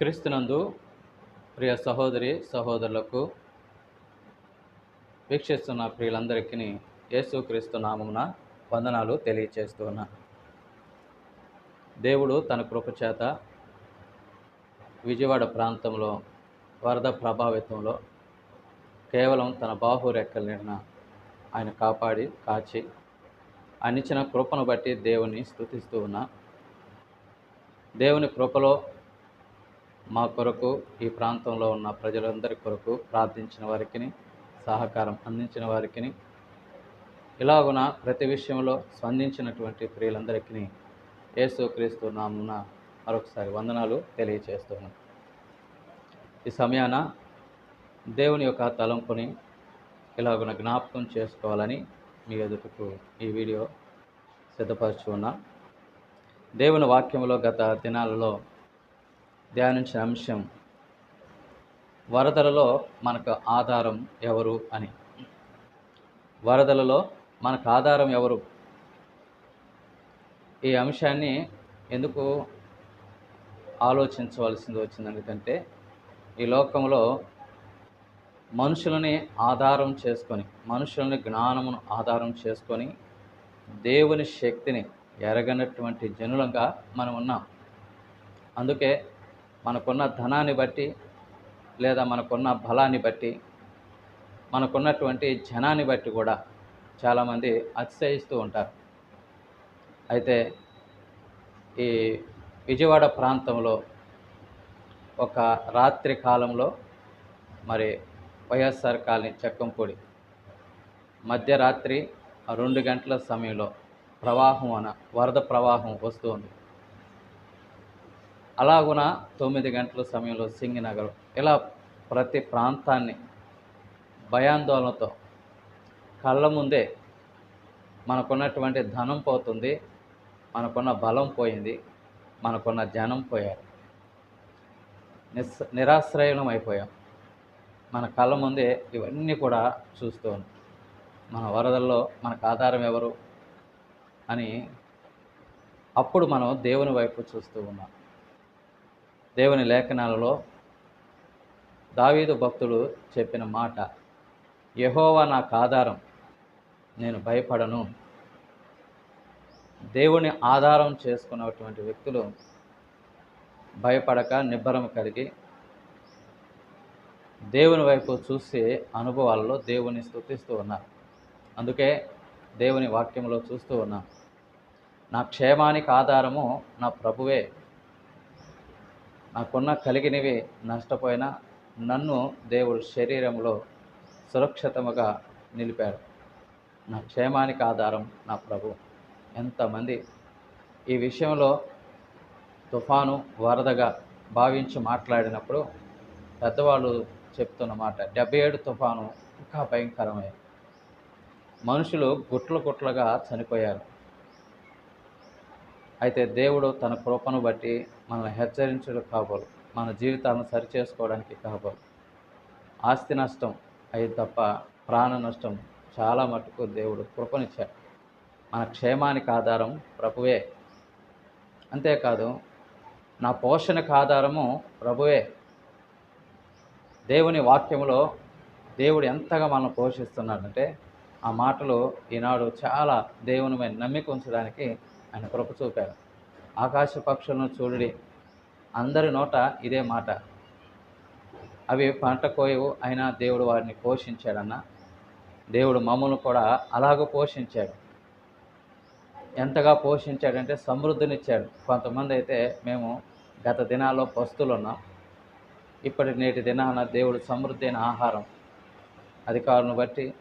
క్రీస్తునందు ప్రియ సహోదరి సహోదరులకు వీక్షిస్తున్న ప్రియులందరికీ యేసుక్రీస్తు నామమున వందనాలు తెలియచేస్తున్నా దేవుడు తన కృపచేత విజయవాడ ప్రాంతంలో వరద ప్రభావితంలో కేవలం తన బాహురెక్కల నిన్న ఆయన కాపాడి కాచి ఆయన కృపను బట్టి దేవుని స్తుతిస్తూ ఉన్నా. దేవుని కృపలో మా కొరకు ఈ ప్రాంతంలో ఉన్న ప్రజలందరి కొరకు ప్రార్థించిన వారికి సహకారం అందించిన వారికి ఇలాగున ప్రతి విషయంలో స్పందించినటువంటి ప్రియులందరికీ యేసుక్రీస్తు నామున మరొకసారి వందనాలు తెలియచేస్తున్నాను ఈ సమయాన దేవుని యొక్క తలంపుని ఇలాగున జ్ఞాపకం చేసుకోవాలని మీ ఎదుటకు ఈ వీడియో సిద్ధపరచు ఉన్నా దేవుని వాక్యంలో గత దినాలలో ధ్యానించిన అంశం వరదలలో మనకు ఆధారం ఎవరు అని. వరదలలో మనకు ఆధారం ఎవరు? ఈ అంశాన్ని ఎందుకు ఆలోచించవలసింది వచ్చింది ఎందుకంటే ఈ లోకంలో మనుషులని ఆధారం చేసుకొని మనుషులని జ్ఞానమును ఆధారం చేసుకొని దేవుని శక్తిని ఎరగనటువంటి జనులంగా మనం ఉన్నాం అందుకే మనకున్న ధనాన్ని బట్టి లేదా మనకున్న బలాన్ని బట్టి మనకున్నటువంటి జనాన్ని బట్టి కూడా చాలామంది అతిశయిస్తూ ఉంటారు. అయితే ఈ విజయవాడ ప్రాంతంలో ఒక రాత్రి కాలంలో మరి వైఎస్ఆర్ కాలనీ చెక్కంపూడి మధ్యరాత్రి రెండు గంటల సమయంలో ప్రవాహం అన వరద ప్రవాహం వస్తుంది అలాగున తొమ్మిది గంటల సమయంలో సింగినగర్ ఇలా ప్రతి ప్రాంతాన్ని భయాందోళనతో కళ్ళ ముందే మనకున్నటువంటి ధనం పోతుంది మనకున్న బలం పోయింది మనకున్న జనం పోయారు. నిస్ నిరాశ్రయణం అయిపోయాం. మన కళ్ళ ముందే ఇవన్నీ కూడా చూస్తూ ఉన్నాం. మన వరదల్లో మనకు ఆధారం ఎవరు అని అప్పుడు మనం దేవుని వైపు చూస్తూ ఉన్నాం. దేవుని లేఖనాలలో దావీదు భక్తుడు చెప్పిన మాట యహోవా నాకు ఆధారం నేను భయపడను. దేవుని ఆధారం చేసుకున్నటువంటి వ్యక్తులు భయపడక నిబ్బరం కలిగి దేవుని వైపు చూసే అనుభవాల్లో దేవుని స్థుతిస్తూ ఉన్నారు. అందుకే దేవుని వాక్యంలో చూస్తూ ఉన్నాం నా క్షేమానికి ఆధారము నా ప్రభువే నాకున్న కలిగినవి నష్టపోయినా నన్ను దేవుడు శరీరంలో సురక్షితముగా నిలిపాడు. నా క్షేమానికి ఆధారం నా ప్రభు. ఎంతమంది ఈ విషయంలో తుఫాను వరదగా భావించి మాట్లాడినప్పుడు పెద్దవాళ్ళు చెప్తున్న మాట డెబ్బై ఏడు తుఫాను ఇంకా భయంకరమే. మనుషులు గుట్లు గుట్లుగా చనిపోయారు. అయితే దేవుడు తన కృపను బట్టి మనల్ని హెచ్చరించడం కాబోలు. మన జీవితాలను సరిచేసుకోవడానికి కాబోలు. ఆస్తి నష్టం అయి తప్ప ప్రాణ నష్టం చాలా మటుకు దేవుడు కృపనిచ్చాడు. మన క్షేమానికి ఆధారం ప్రభువే. అంతేకాదు నా పోషణకు ఆధారము ప్రభువే. దేవుని వాక్యములో దేవుడు ఎంతగా మనం పోషిస్తున్నాడంటే ఆ మాటలు ఈనాడు చాలా దేవుని మీద నమ్మిక ఉంచడానికి ఆయన కృప చూపారు. ఆకాశ పక్షులను చూడుడి అందరి నోట ఇదే మాట. అవి పంట కోయవు అయినా దేవుడు వారిని పోషించాడన్న. దేవుడు మమ్మల్ని కూడా అలాగ పోషించాడు. ఎంతగా పోషించాడంటే సమృద్ధినిచ్చాడు. కొంతమంది అయితే మేము గత దినాల్లో పస్తులు ఉన్నాం. ఇప్పటి నేటి దినాన దేవుడు సమృద్ధి అయిన ఆహారం. అధికారులను బట్టి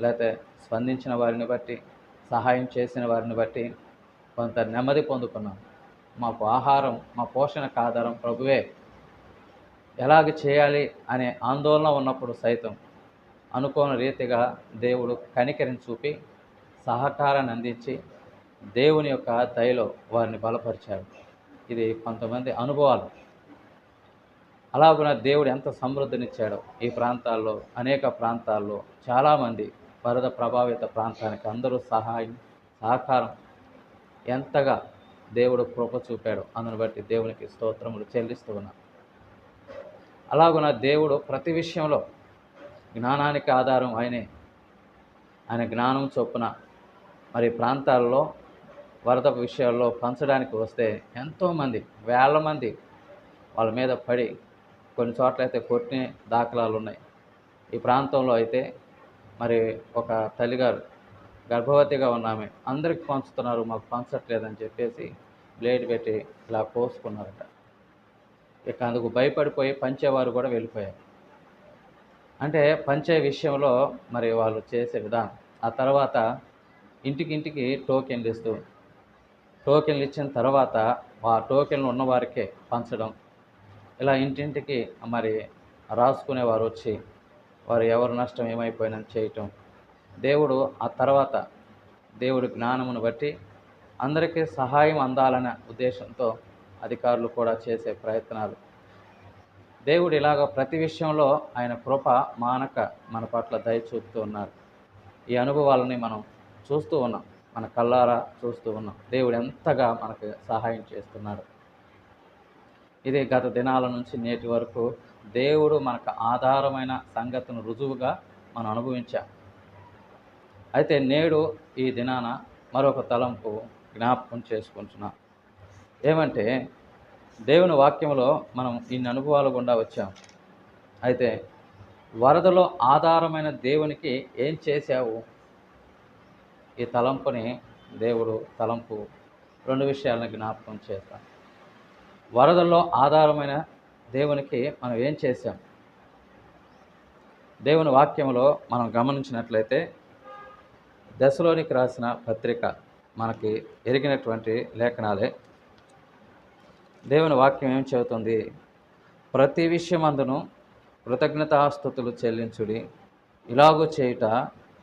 లేకపోతే స్పందించిన వారిని బట్టి సహాయం చేసిన వారిని బట్టి కొంత నెమ్మది పొందుకున్నాం. మాకు ఆహారం మా పోషణకు ఆధారం ప్రభువే. ఎలాగ చేయాలి అనే ఆందోళన ఉన్నప్పుడు సైతం అనుకోని రీతిగా దేవుడు కనికరిని చూపి సహకారాన్ని అందించి దేవుని యొక్క దయలో వారిని బలపరిచాడు. ఇది కొంతమంది అనుభవాలు. అలాగున దేవుడు ఎంత సమృద్ధినిచ్చాడో ఈ ప్రాంతాల్లో అనేక ప్రాంతాల్లో చాలామంది వరద ప్రభావిత ప్రాంతానికి అందరూ సహాయం సహకారం ఎంతగా దేవుడు కృప చూపాడు అందును బట్టి దేవునికి స్తోత్రములు చెల్లిస్తూ ఉన్నాం. అలాగున దేవుడు ప్రతి విషయంలో జ్ఞానానికి ఆధారం ఆయనే. ఆయన జ్ఞానం చొప్పున మరి ప్రాంతాల్లో వరద విషయాల్లో పంచడానికి వస్తే ఎంతోమంది వేల మంది వాళ్ళ మీద పడి కొన్ని చోట్ల అయితే కొట్టిన దాఖలాలు ఉన్నాయి ఈ ప్రాంతంలో అయితే మరి ఒక తల్లిగారు గర్భవతిగా ఉన్నామే అందరికి పంచుతున్నారు మాకు పంచట్లేదని చెప్పేసి బ్లేడ్ పెట్టి ఇలా కోసుకున్నారట. ఇక అందుకు భయపడిపోయి పంచేవారు కూడా వెళ్ళిపోయారు. అంటే పంచే విషయంలో మరి వాళ్ళు చేసే విధానం. ఆ తర్వాత ఇంటికింటికి టోకెన్లు ఇస్తూ టోకెన్లు ఇచ్చిన తర్వాత ఆ టోకెన్లు ఉన్నవారికే పంచడం. ఇలా ఇంటింటికి మరి రాసుకునేవారు వచ్చి వారు ఎవరు నష్టం ఏమైపోయినని చేయటం. దేవుడు ఆ తర్వాత దేవుడి జ్ఞానమును బట్టి అందరికీ సహాయం అందాలనే ఉద్దేశంతో అధికారులు కూడా చేసే ప్రయత్నాలు. దేవుడు ఇలాగ ప్రతి విషయంలో ఆయన కృప మానక మన పట్ల దయ చూపుతూ ఉన్నారు. ఈ అనుభవాలని మనం చూస్తూ ఉన్నాం. మన కళ్ళారా చూస్తూ ఉన్నాం. దేవుడు ఎంతగా మనకు సహాయం చేస్తున్నాడు. ఇది గత దినాల నుంచి నేటి వరకు దేవుడు మనకు ఆధారమైన సంగతిని రుజువుగా మనం అనుభవించాం. అయితే నేడు ఈ దినాన మరొక తలంపు జ్ఞాపకం చేసుకుంటున్నా. ఏమంటే దేవుని వాక్యంలో మనం ఇన్ని అనుభవాలు గుండా వచ్చాం. అయితే వరదలో ఆధారమైన దేవునికి ఏం చేశావు? ఈ తలంపుని దేవుడు తలంపు రెండు విషయాలను జ్ఞాపకం చేస్తాం వరదల్లో ఆధారమైన దేవునికి మనం ఏం చేశాం? దేవుని వాక్యంలో మనం గమనించినట్లయితే దశలోనికి రాసిన పత్రిక మనకి ఎరిగినటువంటి లేఖనాలే. దేవుని వాక్యం ఏం చెబుతుంది? ప్రతి విషయమందును కృతజ్ఞతాస్థుతులు చెల్లించుడి. ఇలాగూ చేయుట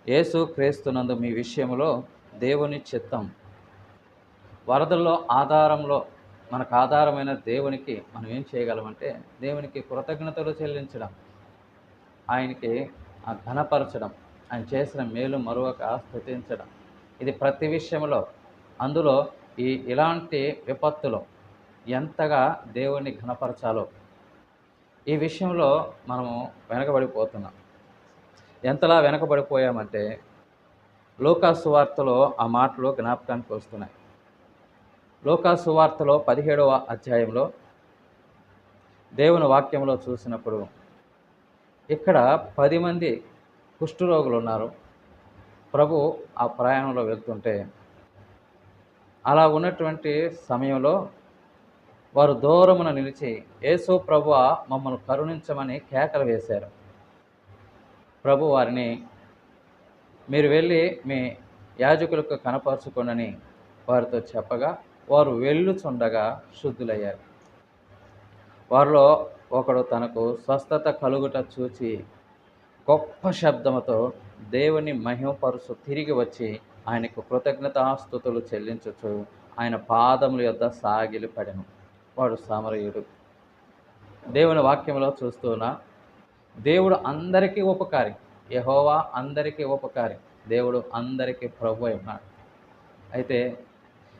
యేసు క్రీస్తునందు మీ విషయంలో దేవుని చిత్తం. వరదల్లో ఆధారంలో మనకు ఆధారమైన దేవునికి మనం ఏం చేయగలమంటే దేవునికి కృతజ్ఞతలు చెల్లించడం ఆయనకి ఘనపరచడం ఆయన చేసిన మేలు మరొక స్థుతించడం. ఇది ప్రతి విషయంలో. అందులో ఈ ఇలాంటి విపత్తులో ఎంతగా దేవుణ్ణి ఘనపరచాలో. ఈ విషయంలో మనము వెనకబడిపోతున్నాం. ఎంతలా వెనకబడిపోయామంటే లోకాసు వార్తలో ఆ మాటలు జ్ఞాపకానికి వస్తున్నాయి. లోకాసువార్తలో పదిహేడవ అధ్యాయంలో దేవుని వాక్యంలో చూసినప్పుడు ఇక్కడ పది మంది కుష్ఠరోగులు ఉన్నారు. ప్రభు ఆ ప్రయాణంలో వెళ్తుంటే అలా ఉన్నటువంటి సమయంలో వారు దూరమున నిలిచి యేసు ప్రభు మమ్మల్ని కరుణించమని కేకలు వేశారు. ప్రభు వారిని మీరు వెళ్ళి మీ యాజకులకు కనపరుచుకోనని వారితో చెప్పగా వారు వెళ్ళుచుండగా శుద్ధులయ్యారు. వారిలో ఒకడు తనకు స్వస్థత కలుగుట చూచి గొప్ప శబ్దముతో దేవుని మహిమపరుసు తిరిగి వచ్చి ఆయనకు కృతజ్ఞతాస్థుతులు చెల్లించచ్చు ఆయన పాదముల యొద్ద సాగిలి పడెను వాడు సమరయుడు. దేవుని వాక్యంలో చూస్తున్నా దేవుడు అందరికీ ఉపకారి. యహోవా అందరికీ ఉపకారి. దేవుడు అందరికీ ప్రభు అయినాడు ఉన్నాడు. అయితే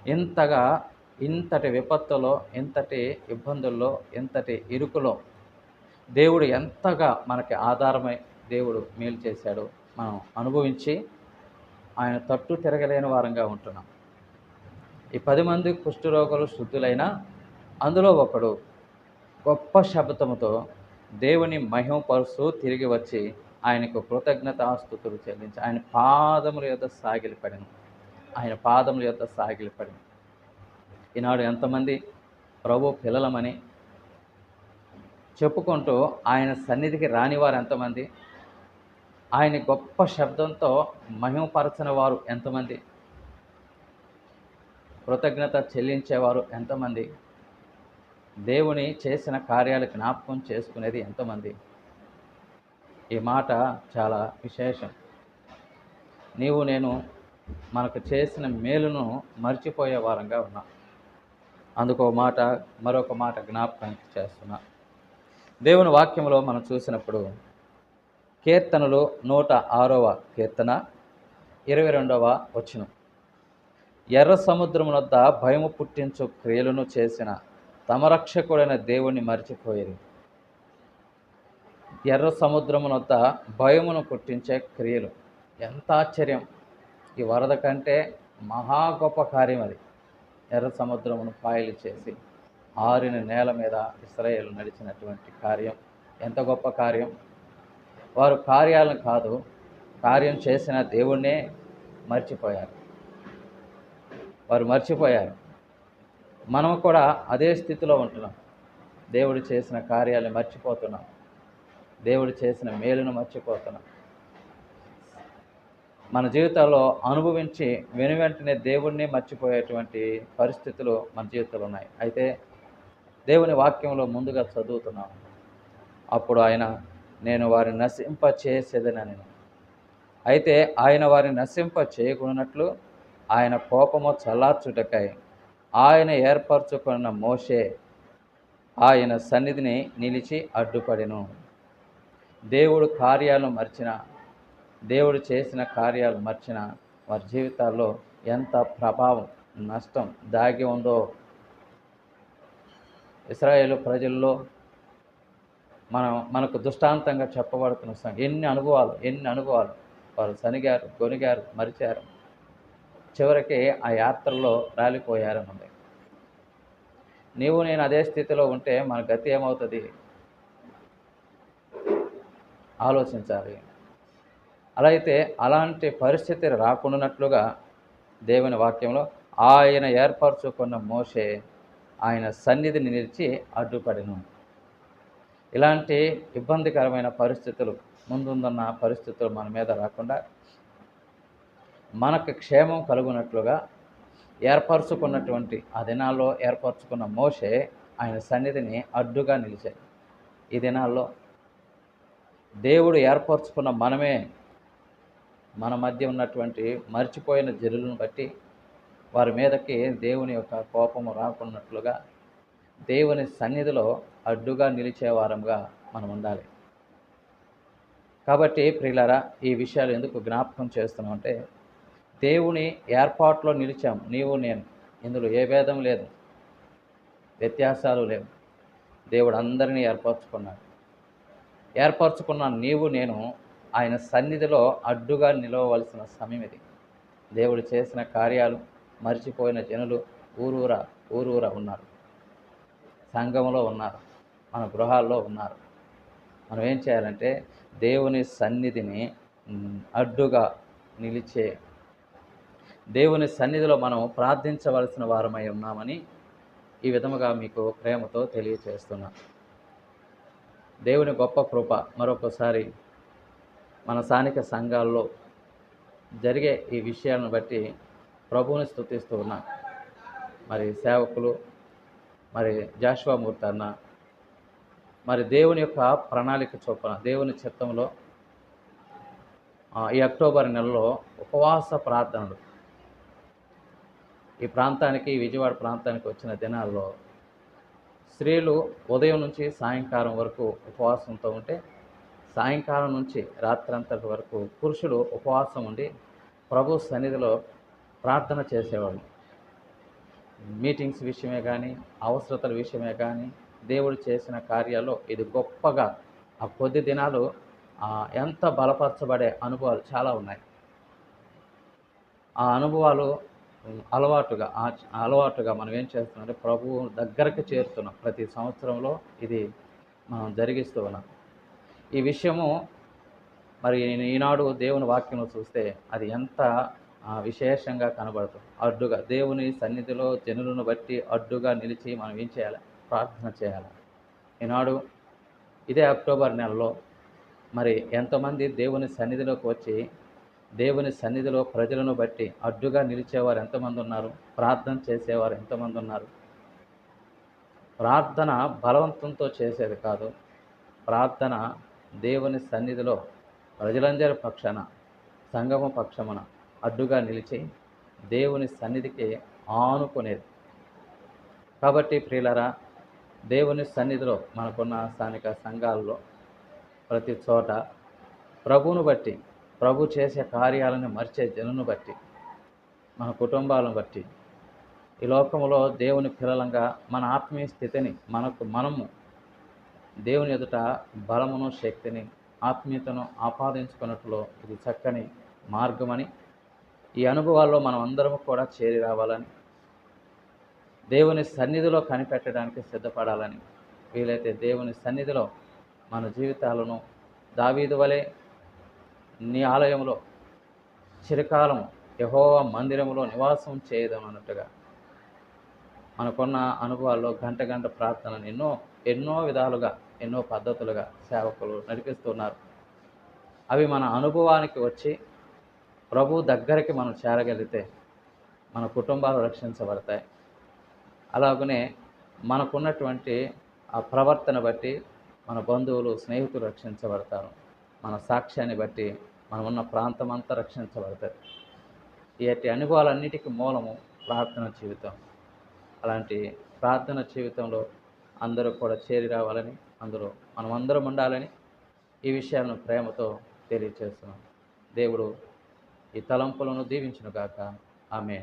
ఇంతగా ఇంతటి విపత్తులో ఇంతటి ఇబ్బందుల్లో ఇంతటి ఇరుకులో దేవుడు ఎంతగా మనకి ఆధారమై దేవుడు మేలు చేశాడు మనం అనుభవించి ఆయన తట్టు తిరగలేని వారంగా ఉంటున్నాం. ఈ పది మంది కుష్ఠరోగులు శుద్ధులైన అందులో ఒకడు గొప్ప శబ్దముతో దేవుని మహిమపరుస్తూ తిరిగి వచ్చి ఆయనకు కృతజ్ఞతాస్థుతులు చెల్లించి ఆయన పాదముల యొక్క సాగిలిపడిను. ఆయన పాదముల యొక్క సాగిలిపడిను ఈనాడు ఎంతమంది ప్రభు పిల్లలమని చెప్పుకుంటూ ఆయన సన్నిధికి రానివారు ఎంతమంది? ఆయన గొప్ప శబ్దంతో మహిమపరచిన వారు ఎంతమంది? కృతజ్ఞత చెల్లించేవారు ఎంతమంది? దేవుని చేసిన కార్యాలు జ్ఞాపకం చేసుకునేది ఎంతమంది? ఈ మాట చాలా విశేషం. నీవు నేను మనకు చేసిన మేలును మర్చిపోయే వారంగా ఉన్నాం. అందుకో మాట మరొక మాట జ్ఞాపకం చేస్తున్నా. దేవుని వాక్యంలో మనం చూసినప్పుడు కీర్తనలు నూట ఆరవ కీర్తన ఇరవై రెండవ వచనం. ఎర్ర సముద్రం వద్ద భయము పుట్టించు క్రియలను చేసిన తమ రక్షకుడైన దేవుణ్ణి మర్చిపోయేది. ఎర్ర సముద్రమునొద్ద భయమును పుట్టించే క్రియలు. ఎంత ఆశ్చర్యం! ఈ వరద కంటే మహా గొప్ప కార్యం అది. ఎర్ర సముద్రమును పాయలు చేసి ఆరిన నేల మీద ఇస్రాయేల్ నడిచినటువంటి కార్యం. ఎంత గొప్ప కార్యం? వారు కార్యాలను కాదు కార్యం చేసిన దేవుణ్ణే మర్చిపోయారు. వారు మర్చిపోయారు. మనం కూడా అదే స్థితిలో ఉంటున్నాం. దేవుడు చేసిన కార్యాలను మర్చిపోతున్నాం. దేవుడు చేసిన మేలును మర్చిపోతున్నాం. మన జీవితాల్లో అనుభవించి వెను వెంటనే దేవుణ్ణి మర్చిపోయేటువంటి పరిస్థితులు మన జీవితంలో ఉన్నాయి. అయితే దేవుని వాక్యంలో ముందుగా చదువుతున్నాం. అప్పుడు ఆయన నేను వారిని నశింప చేసేదనని. అయితే ఆయన వారిని నశింప చేయకున్నట్లు ఆయన కోపము చల్లార్చుటకై ఆయన ఏర్పరచుకున్న మోషే ఆయన సన్నిధిని నిలిచి అడ్డుపడెను. దేవుడు కార్యాలు మర్చిన దేవుడు చేసిన కార్యాలు మర్చిన వారి జీవితాల్లో ఎంత ప్రభావం నష్టం దాగి ఉందో ఇస్రాయేల్ ప్రజల్లో మనం మనకు దృష్టాంతంగా చెప్పబడుతున్న సం- ఎన్ని అనుభవాలు ఎన్ని అనుభవాలు. వారు సనిగారు గొనిగారు మరిచారు. చివరికి ఆ యాత్రలో రాలిపోయారనుంది నీవు నేను అదే స్థితిలో ఉంటే మన గతి ఏమవుతుంది? ఆలోచించాలి. అలా అయితే అలాంటి పరిస్థితి రాకుండానట్లుగా దేవుని వాక్యంలో ఆయన ఏర్పరచుకున్న మోషే ఆయన సన్నిధిని నిలిచి అడ్డుపడిను. ఇలాంటి ఇబ్బందికరమైన పరిస్థితులు ముందుందన్న పరిస్థితులు మన మీద రాకుండా మనకు క్షేమం కలుగునట్లుగా ఏర్పరచుకున్నటువంటి ఆ దినాల్లో ఏర్పరచుకున్న మోషే ఆయన సన్నిధిని అడ్డుగా నిలిచాడు. ఈ దినాల్లో దేవుడు ఏర్పరచుకున్న మనమే మన మధ్య ఉన్నటువంటి మర్చిపోయిన జరులను బట్టి వారి మీదకి దేవుని యొక్క కోపము రాకున్నట్లుగా దేవుని సన్నిధిలో అడ్డుగా నిలిచే వారంగా మనం ఉండాలి. కాబట్టి ప్రియులారా ఈ విషయాలు ఎందుకు జ్ఞాపకం చేస్తున్నాం అంటే దేవుని ఏర్పాట్లో నిలిచాం. నీవు నేను. ఇందులో ఏ భేదం లేదు. వ్యత్యాసాలు లేవు. దేవుడు అందరినీ ఏర్పరచుకున్నాడు. ఏర్పరచుకున్న నీవు నేను ఆయన సన్నిధిలో అడ్డుగా నిలవవలసిన సమయం ఇది దేవుడు చేసిన కార్యాలు మర్చిపోయిన జనులు ఊరూరా ఊరూరా ఉన్నారు. సంఘంలో ఉన్నారు. మన గృహాల్లో ఉన్నారు. మనం ఏం చేయాలంటే దేవుని సన్నిధిని అడ్డుగా నిలిచే దేవుని సన్నిధిలో మనం ప్రార్థించవలసిన వారమై ఉన్నామని ఈ విధముగా మీకు ప్రేమతో తెలియచేస్తున్నాను దేవుని గొప్ప కృప మరొకసారి మన స్థానిక సంఘాల్లో జరిగే ఈ విషయాలను బట్టి ప్రభువుని స్థుతిస్తూ ఉన్నా. మరి సేవకులు మరి జాషువామూర్తి అన్న మరి దేవుని యొక్క ప్రణాళిక చొప్పున దేవుని చిత్తంలో ఈ అక్టోబర్ నెలలో ఉపవాస ప్రార్థనలు. ఈ ప్రాంతానికి విజయవాడ ప్రాంతానికి వచ్చిన దినాల్లో స్త్రీలు ఉదయం నుంచి సాయంకాలం వరకు ఉపవాసంతో ఉంటే సాయంకాలం నుంచి రాత్రంతటి వరకు పురుషులు ఉపవాసం ఉండి ప్రభు సన్నిధిలో ప్రార్థన చేసేవాళ్ళు మీటింగ్స్ విషయమే కానీ అవసరతల విషయమే కానీ దేవుడు చేసిన కార్యాల్లో ఇది గొప్పగా ఆ కొద్ది దినాలు ఎంత బలపరచబడే అనుభవాలు చాలా ఉన్నాయి. ఆ అనుభవాలు అలవాటుగా అలవాటుగా మనం ఏం చేస్తున్నాం ప్రభువు దగ్గరకు చేరుతున్నాం. ప్రతి సంవత్సరంలో ఇది మనం జరిగిస్తూ ఉన్నాం. ఈ విషయము మరి ఈనాడు దేవుని వాక్యంలో చూస్తే అది ఎంత విశేషంగా కనబడుతుంది. అడ్డుగా దేవుని సన్నిధిలో జనులను బట్టి అడ్డుగా నిలిచి మనం ఏం చేయాలి? ప్రార్థన చేయాలి. ఈనాడు ఇదే అక్టోబర్ నెలలో మరి ఎంతమంది దేవుని సన్నిధిలోకి వచ్చి దేవుని సన్నిధిలో ప్రజలను బట్టి అడ్డుగా నిలిచేవారు ఎంతమంది ఉన్నారు? ప్రార్థన చేసేవారు ఎంతమంది ఉన్నారు? ప్రార్థన బలవంతంతో చేసేది కాదు. ప్రార్థన దేవుని సన్నిధిలో ప్రజలందరి పక్షాన సంగమ పక్షమున అడ్డుగా నిలిచి దేవుని సన్నిధికి ఆనుకునేది. కాబట్టి ప్రియులరా దేవుని సన్నిధిలో మనకున్న స్థానిక సంఘాల్లో ప్రతి చోట ప్రభువును బట్టి ప్రభు చేసే కార్యాలను మర్చే జనును బట్టి మన కుటుంబాలను బట్టి ఈ లోకంలో దేవుని పిల్లలంగా మన ఆత్మీయ స్థితిని మనకు మనము దేవుని ఎదుట బలమును శక్తిని ఆత్మీయతను ఆపాదించుకున్నట్లు ఇది చక్కని మార్గమని ఈ అనుభవాల్లో మనం అందరం కూడా చేరి రావాలని దేవుని సన్నిధిలో కనిపెట్టడానికి సిద్ధపడాలని. వీలైతే దేవుని సన్నిధిలో మన జీవితాలను దావీదు వలె నీ ఆలయంలో చిరకాలం యహోవ మందిరములో నివాసం చేయదాం అన్నట్టుగా మనకున్న అనుభవాల్లో గంట గంట ప్రార్థనను ఎన్నో ఎన్నో విధాలుగా ఎన్నో పద్ధతులుగా సేవకులు నడిపిస్తున్నారు. అవి మన అనుభవానికి వచ్చి ప్రభు దగ్గరికి మనం చేరగలిగితే మన కుటుంబాలు రక్షించబడతాయి. అలాగనే మనకున్నటువంటి ఆ ప్రవర్తన బట్టి మన బంధువులు స్నేహితులు రక్షించబడతారు. మన సాక్ష్యాన్ని బట్టి మనం ఉన్న ప్రాంతం అంతా రక్షించబడుతుంది ఇటు అనుభవాలన్నిటికీ మూలము ప్రార్థన జీవితం. అలాంటి ప్రార్థన జీవితంలో అందరూ కూడా చేరి రావాలని అందరూ మనమందరం ఉండాలని ఈ విషయాలను ప్రేమతో తెలియచేస్తున్నాం. దేవుడు ఈ తలంపులను దీవించును గాక ఆమె